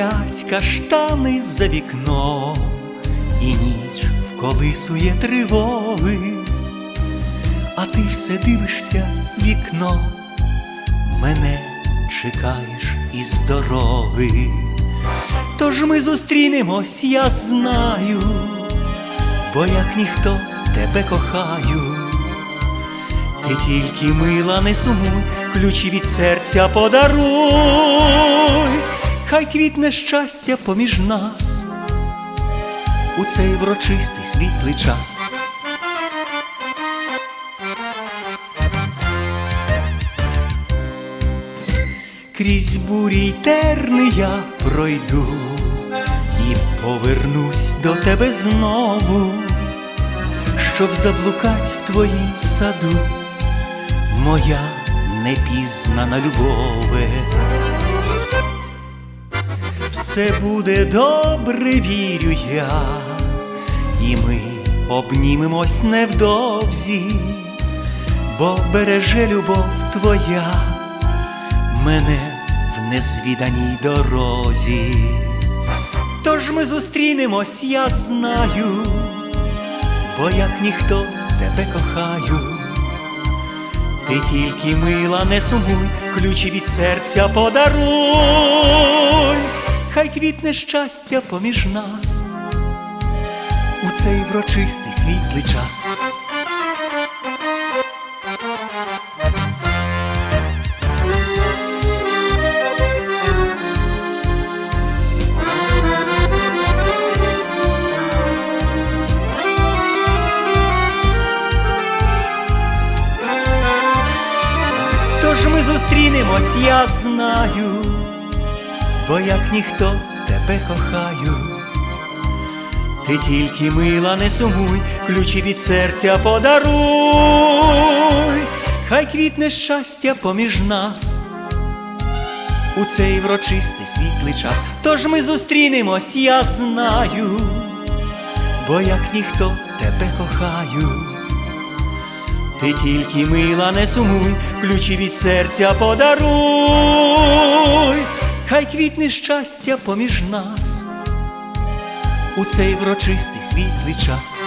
Шумлять каштани за вікном, і ніч вколисує тривоги, а ти все дивишся в вікно, мене чекаєш із дороги. Тож ми зустрінемось, я знаю, бо як ніхто тебе кохаю. Ти тільки мила не сумуй, ключі від серця подаруй, хай квітне щастя поміж нас у цей врочистий світлий час. Крізь бурі й терни я пройду і повернусь до тебе знову, щоб заблукать в твоїм саду, моя непізнана любове. Все буде добре, вірю я, і ми обнімемось невдовзі, бо береже любов твоя мене в незвіданій дорозі. Тож ми зустрінемось, я знаю, бо як ніхто тебе кохаю. Ти тільки мила не сумуй, ключі від серця подаруй, хай квітне щастя поміж нас у цей врочистий світлий час. Тож ми зустрінемось, я знаю, бо як ніхто тебе кохаю. Ти тільки мила не сумуй, ключі від серця подаруй, хай квітне щастя поміж нас у цей врочистий світлий час. Тож ми зустрінемось, я знаю, бо як ніхто тебе кохаю. Ти тільки мила не сумуй, ключі від серця подаруй, хай квітне щастя поміж нас у цей врочистий світлий час.